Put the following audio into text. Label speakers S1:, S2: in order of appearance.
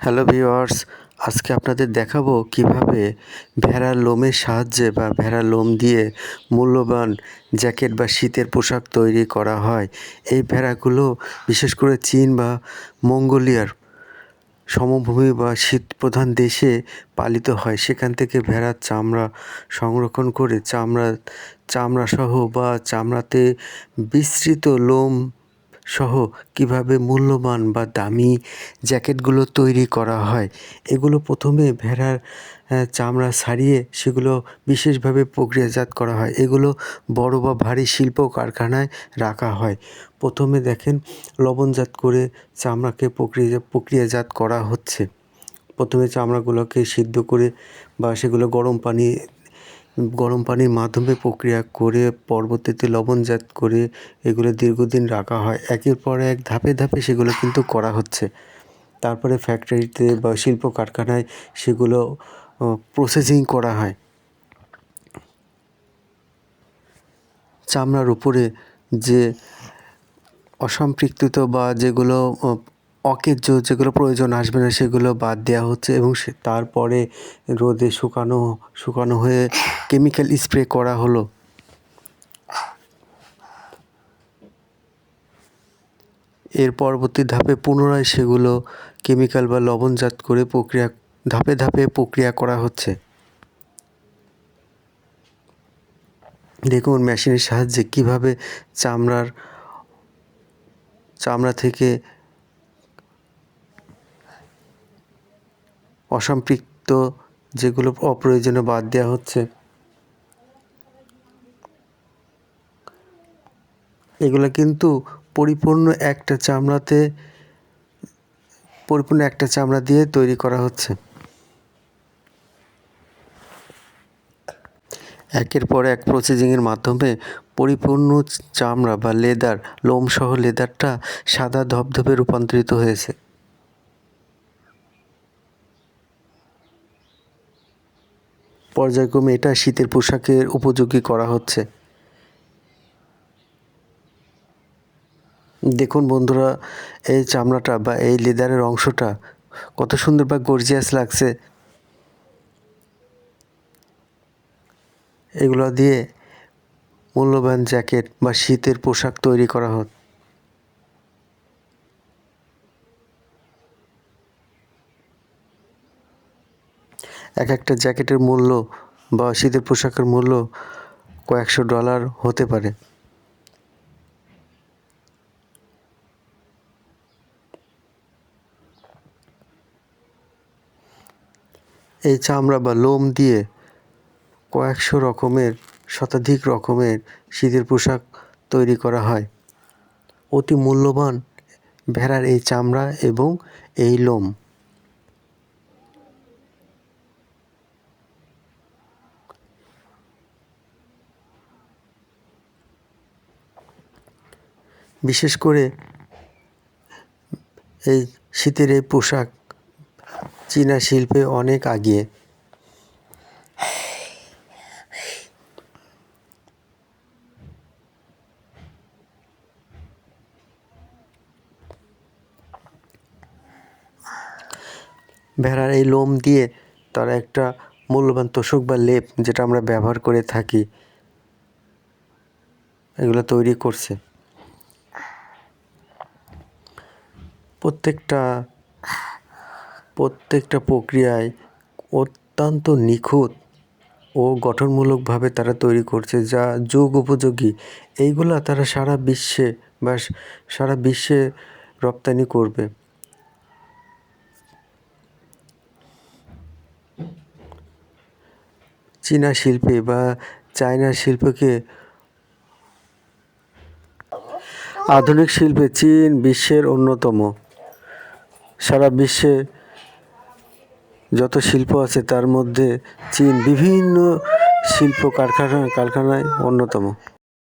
S1: Hello viewers, আজকে আপনাদের দেখাবো কীভাবে ভেড়ার লোমের সাহায্যে বা ভেড়ার লোম দিয়ে মূল্যবান জ্যাকেট বা শীতের পোশাক তৈরি করা হয়। এই ভেড়াগুলো বিশেষ করে চীন বা মঙ্গোলিয়ার সমভূমি বা শীত প্রধান দেশে পালিত হয়। সেখান থেকে ভেড়ার চামড়া সংরক্ষণ করে চামড়া চামড়া সহ বা চামড়াতে বিস্তৃত লোম সহ কীভাবে মূল্যবান বা দামি জ্যাকেটগুলো তৈরি করা হয়, এগুলো প্রথমে ভেড়ার চামড়া ছাড়িয়ে সেগুলো বিশেষভাবে প্রক্রিয়াজাত করা হয়। এগুলো বড় বা ভারী শিল্প কারখানায় রাখা হয়। প্রথমে দেখেন লবণজাত করে চামড়াকে প্রক্রিয়া, প্রক্রিয়াজাত করা হচ্ছে। প্রথমে চামড়াগুলোকে সিদ্ধ করে বা সেগুলো গরম পানি গরম পানির মাধ্যমে প্রক্রিয়া করে, পরবর্তীতে লবণজাত করে এগুলো দীর্ঘদিন রাখা হয়। একের পর এক ধাপে ধাপে সেগুলো কিন্তু করা হচ্ছে। তারপরে ফ্যাক্টরিতে বা শিল্প কারখানায় সেগুলো প্রসেসিং করা হয়। চামড়ার উপরে যে অসম্পৃক্ত বা যেগুলো অকেজ্য যেগুলো প্রয়োজন আসবে না, সেগুলো বাদ দেওয়া হচ্ছে এবং সে তারপরে রোদে শুকানো শুকানো হয়ে কেমিক্যাল স্প্রে করা হলো। এর পরবর্তী ধাপে পুনরায় সেগুলো কেমিক্যাল বা লবণজাত করে প্রক্রিয়া, ধাপে ধাপে প্রক্রিয়া করা হচ্ছে। দেখুন মেশিনের সাহায্যে কীভাবে চামড়ার, চামড়া থেকে অসম্পৃক্ত যেগুলো অপ্রয়োজনীয় বাদ দেওয়া হচ্ছে। এগুলো কিন্তু পরিপূর্ণ একটা চামড়াতে, পরিপূর্ণ একটা চামড়া দিয়ে তৈরি করা হচ্ছে। একের পর এক প্রসেসিংয়ের মাধ্যমে পরিপূর্ণ চামড়া বা লেদার, লোমসহ লেদারটা সাদা ধবধবে রূপান্তরিত হয়েছে। পর্যায়ক্রমে এটা শীতের পোশাকের উপযোগী করা হচ্ছে। দেখুন বন্ধুরা, এই চামড়াটা বা এই লেদারের অংশটা কত সুন্দর বা গর্জিয়াস লাগছে। এগুলো দিয়ে মূল্যবান জ্যাকেট বা শীতের পোশাক তৈরি করা হতো এক একটা জ্যাকেটের মূল্য বা শীতের পোশাকের মূল্য কয়েকশো ডলার হতে পারে। এই চামড়া বা লোম দিয়ে কয়েকশো রকমের, শতাধিক রকমের শীতের পোশাক তৈরি করা হয়। অতি মূল্যবান ভেড়ার এই চামড়া এবং এই লোম। বিশেষ করে এই শীতের এই পোশাক চীনা শিল্পে অনেক আগিয়ে। ভেড়ার এই লোম দিয়ে তারা একটা মূল্যবান তোষক বা লেপ, যেটা আমরা ব্যবহার করে থাকি, এগুলো তৈরি করছে। প্রত্যেকটা প্রত্যেকটা প্রক্রিয়ায় অত্যন্ত নিখুঁত ও গঠনমূলকভাবে তারা তৈরি করছে যা যুগ উপযোগী। এইগুলা তারা সারা বিশ্বে বা সারা বিশ্বে রপ্তানি করবে। চীনা শিল্পে বা চায়না শিল্পকে আধুনিক শিল্পে চীন বিশ্বের অন্যতম। সারা বিশ্বে যত শিল্প আছে তার মধ্যে চীন বিভিন্ন শিল্প কারখানা কারখানায় অন্যতম।